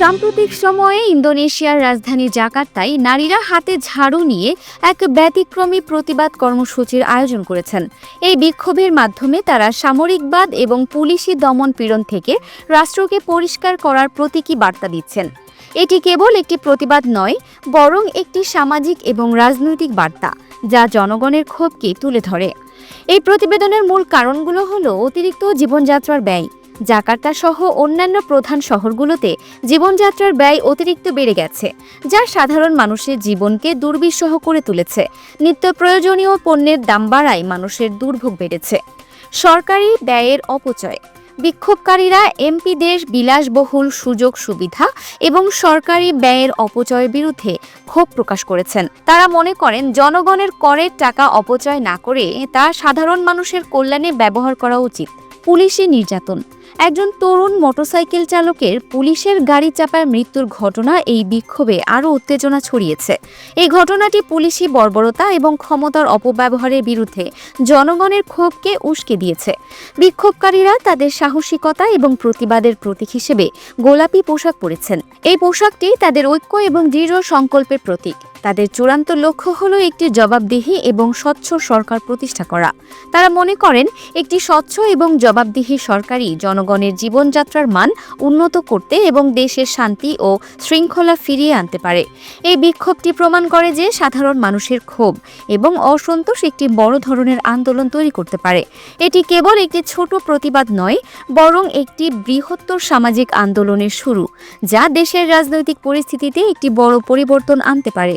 সাম্প্রতিক সময়ে ইন্দোনেশিয়ার রাজধানী জাকার্তায় নারীরা হাতে ঝাড়ু নিয়ে এক ব্যতিক্রমী প্রতিবাদ কর্মসূচির আয়োজন করেছেন। এই বিক্ষোভের মাধ্যমে তারা সামরিকবাদ এবং পুলিশি দমন পীড়ন থেকে রাষ্ট্রকে পরিষ্কার করার প্রতীকী বার্তা দিচ্ছেন। এটি কেবল একটি প্রতিবাদ নয়, বরং একটি সামাজিক এবং রাজনৈতিক বার্তা, যা জনগণের ক্ষোভকে তুলে ধরে। এই প্রতিবেদনের মূল কারণগুলো হলো অতিরিক্ত জীবনযাত্রার ব্যয় জাকার্তা সহ অন্যান্য প্রধান শহরগুলোতে জীবনযাত্রার ব্যয় অতিরিক্ত বেড়ে গেছে, যা সাধারণ মানুষের জীবনকে দুর্বিষহ করে তুলেছে। নিত্য প্রয়োজনীয় পণ্যের দাম বাড়ায় মানুষের দুর্ভোগ বেড়েছে। সরকারি ব্যয়ের অপচয়, বিক্ষোভকারীরা এমপিদের বিলাসবহুল সুযোগ সুবিধা এবং সরকারি ব্যয়ের অপচয়ের বিরুদ্ধে ক্ষোভ প্রকাশ করেছেন। তারা মনে করেন, জনগণের করের টাকা অপচয় না করে তা সাধারণ মানুষের কল্যাণে ব্যবহার করা উচিত। পুলিশি নির্যাতন একজন তরুণ মোটরসাইকেল চালকের পুলিশের গাড়ি চাপায় মৃত্যুর ঘটনা এই বিক্ষোভে আরও উত্তেজনা ছড়িয়েছে। এই ঘটনাটি পুলিশি বর্বরতা এবং ক্ষমতার অপব্যবহারের বিরুদ্ধে জনগণের ক্ষোভকে উস্কে দিয়েছে। বিক্ষোভকারীরা তাদের সাহসিকতা এবং প্রতিবাদের প্রতীক হিসেবে গোলাপি পোশাক পরেছেন। এই পোশাকটি তাদের ঐক্য এবং দৃঢ় সংকল্পের প্রতীক। তাদের চূড়ান্ত লক্ষ্য হলো একটি জবাবদিহি এবং স্বচ্ছ সরকার প্রতিষ্ঠা করা। তারা মনে করেন, একটি স্বচ্ছ এবং জবাবদিহি সরকারই জনগণের জীবনযাত্রার মান উন্নত করতে এবং দেশের শান্তি ও শৃঙ্খলা ফিরিয়ে আনতে পারে। এই বিক্ষোভটি প্রমাণ করে যে সাধারণ মানুষের ক্ষোভ এবং অসন্তোষ একটি বড় ধরনের আন্দোলন তৈরি করতে পারে। এটি কেবল একটি ছোট প্রতিবাদ নয়, বরং একটি বৃহত্তর সামাজিক আন্দোলনের শুরু, যা দেশের রাজনৈতিক পরিস্থিতিতে একটি বড় পরিবর্তন আনতে পারে।